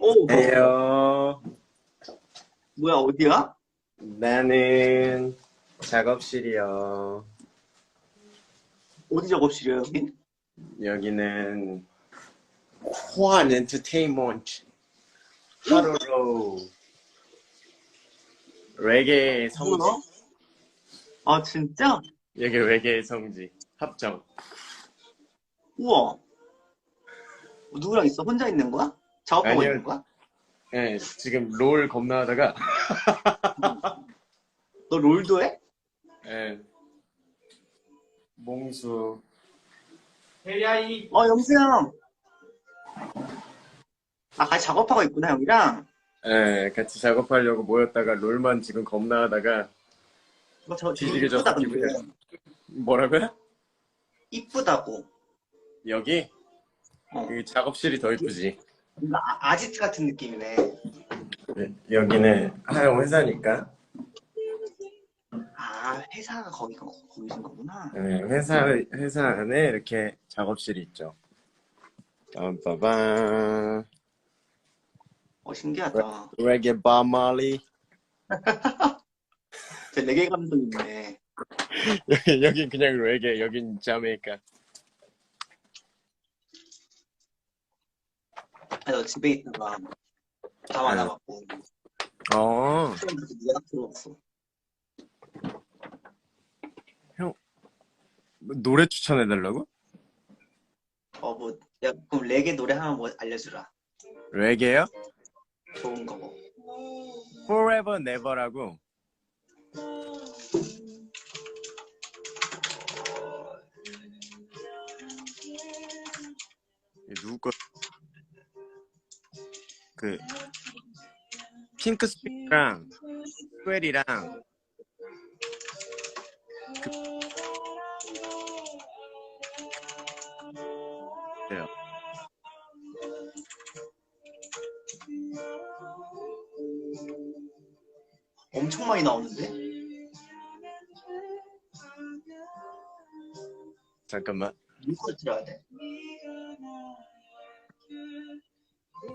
오, 해요. 뭐야, 어디야? 나는 작업실이요. 어디 작업실이야, 여긴? 여기는 호환 엔터테인먼트 하루로 레게 성지. 뭐야? 아, 진짜? 여기 레게 성지 합정. 우와. 누구랑 있어? 혼자 있는 거야? 작업하고 아니요. 있는 거야? 네, 지금 롤 겁나 하다가 너 롤도 해? 네. 몽수 혜야이 어, 영수 형. 아, 같이 작업하고 있구나, 형이랑. 네, 같이 작업하려고 모였다가 롤만 지금 겁나 하다가 너 저, 뒤지게 근데. 기분이 뭐라고요? 이쁘다고. 여기? 어. 여기 작업실이 더 이쁘지. 아, 아지트 같은 느낌이네. 네, 여기는 하영 회사니까. 아, 회사가 거기가 거기신 거구나. 네, 회사, 회사 안에 이렇게 작업실이 있죠. 빰빠밤. 어, 신기하다. 레게 바말리. 저 레게 있네. 여기, 여긴 그냥 레게, 여긴 자메이카. 아, 너 집에 있다가 다 많아갖고. 어, 처음부터 네가 딱 들어왔어. 뭐 노래 추천해달라고? 어, 뭐, 야, 그럼 레게 노래 하나 뭐 알려주라. 레게요? 좋은 거 뭐. Forever Never라고. 이게 누구 거? 그 핑크 스피랑 스웰이랑 그 그래요. 엄청 많이 나오는데? 잠깐만. 이걸 들어야 돼.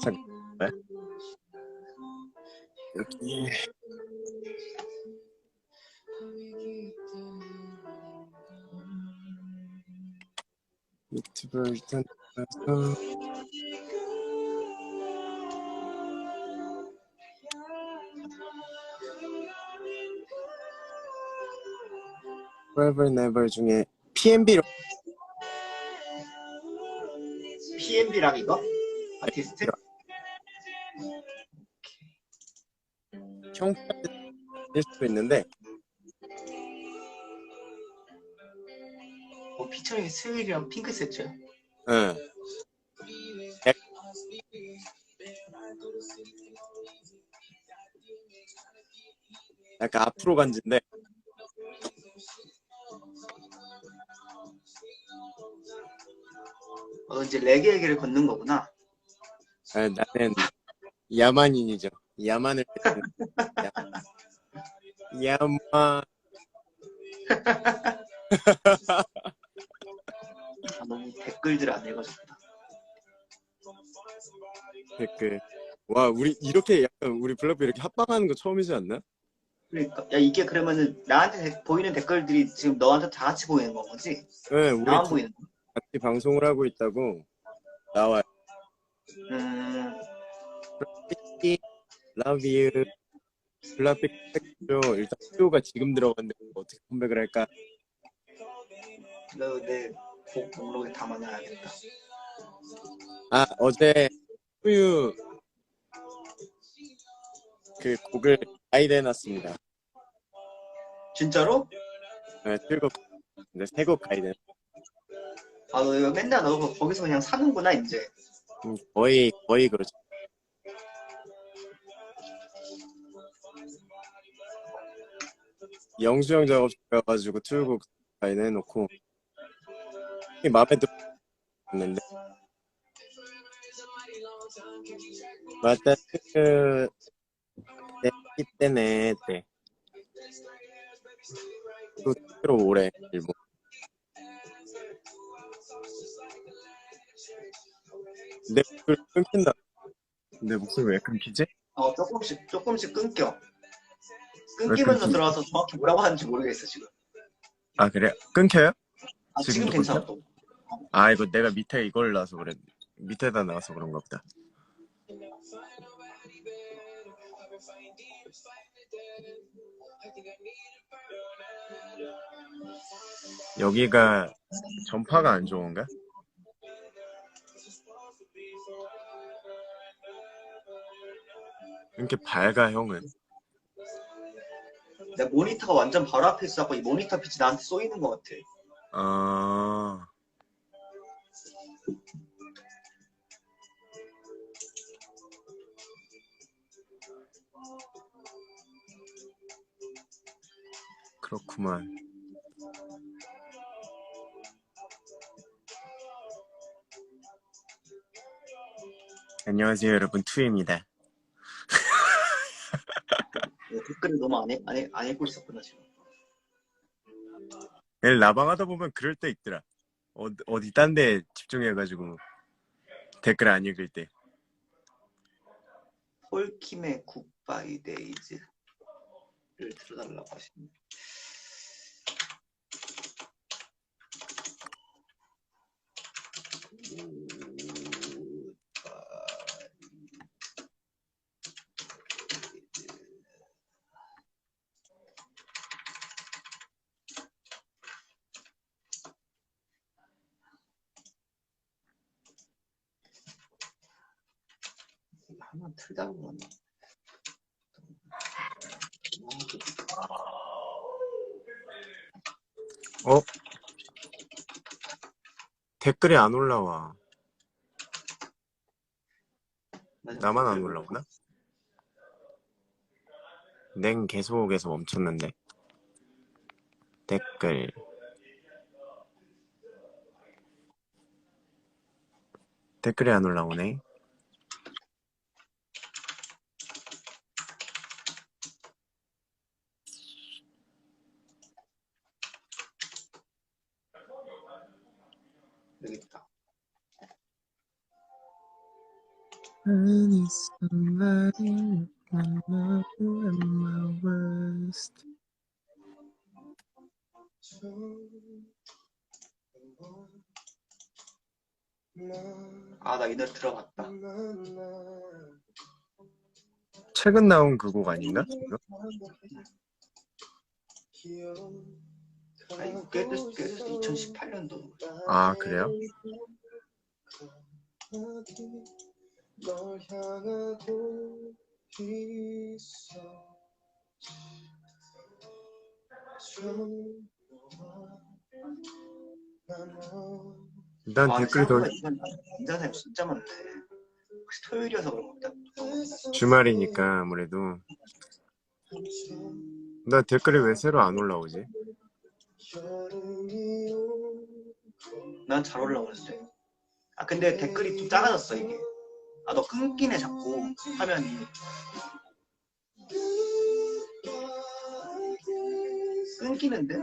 잠깐 만. 여기 유튜브 일단 가서 Forever Never 중에 PNB로 PNB랑 이거? 아티스트? 형될 수도 있는데 어, 피처링 스윌이랑 핑크 세트야. 응. 약간 앞으로 간지인데 어, 이제 레게 얘기를 걷는 거구나. 아, 나는 야만인이죠. 야만을 야- 야만 아, 너무 댓글들 안 읽어줬다. 댓글. 와 우리 이렇게 약간 우리 블럭비 이렇게 합방하는 거 처음이지 않나? 그러니까 야 이게 그러면은 나한테 데- 보이는 댓글들이 지금 너한테 다 같이 보이는 거 거지? 네, 우리 나만 둘 보이는 거? 같이 방송을 하고 있다고 나와. 음, Love you. 블락비 팩죠. 일단 수요가 지금 들어갔는데 어떻게 컴백을 할까? 너내곡 목록에 담아놔야겠다. 아 어제 수유 그 곡을 가이드 해놨습니다. 진짜로? 네, 출곡 근데 세곡 가이드. 아, 너 이거 맨날 너 거기서 그냥 사는구나, 이제. 음, 거의 거의 그렇죠. 영수형 작업 가가지고 출곡 가이드 해놓고 마음에 들었는데 맞다 그 때, 때네 때. 또 새로 오래 일본. 내 목소리 끊긴다. 내 목소리 왜 끊기지? 어, 조금씩, 조금씩 끊겨. 끊기면서 끊기- 들어와서 정확히 뭐라고 하는지 모르겠어, 지금. 아 그래? 끊겨요? 아, 지금 괜찮아, 또. 아 이거 내가 밑에 이걸 놔서 그래 밑에다 놔서 그런가 보다 여기가 전파가 안 좋은가? 이렇게 밝아 형은 내 모니터가 완전 바로 앞에 있어갖고 이 모니터 빛이 나한테 쏘이는 것 같아. 아. 그렇구만. 안녕하세요 여러분. 투입니다. 내 댓글을 너무 안, 해, 안, 해, 안 읽고 있었구나, 지금. 라방하다 보면 그럴 때 있더라 어디, 어디 딴 데 집중해가지고 댓글 안 읽을 때 폴킴의 굿바이 데이즈를 들어달라고 하시네. 하나 틀다 보면 댓글이 안 올라와. 나만 안 올라오나? 냉 계속해서 멈췄는데. 댓글. 댓글이 안 올라오네 여기 있다. I need somebody I love you at my worst 아, 나 이 노래 들어봤다. 최근 나온 그 곡 아닌가? 이거? 아, 됐- 꽤 됐어. 2018년도. 아 그래요? 일단 아, 댓글이 더 인간 사람 진짜 많대. 혹시 토요일이어서 그런 것 같다. 주말이니까 아무래도 나 댓글이 왜 새로 안 올라오지? 난 잘 올라오는데 아 근데 댓글이 좀 작아졌어 이게. 아 너 끊기네 자꾸. 화면이. 끊기는데?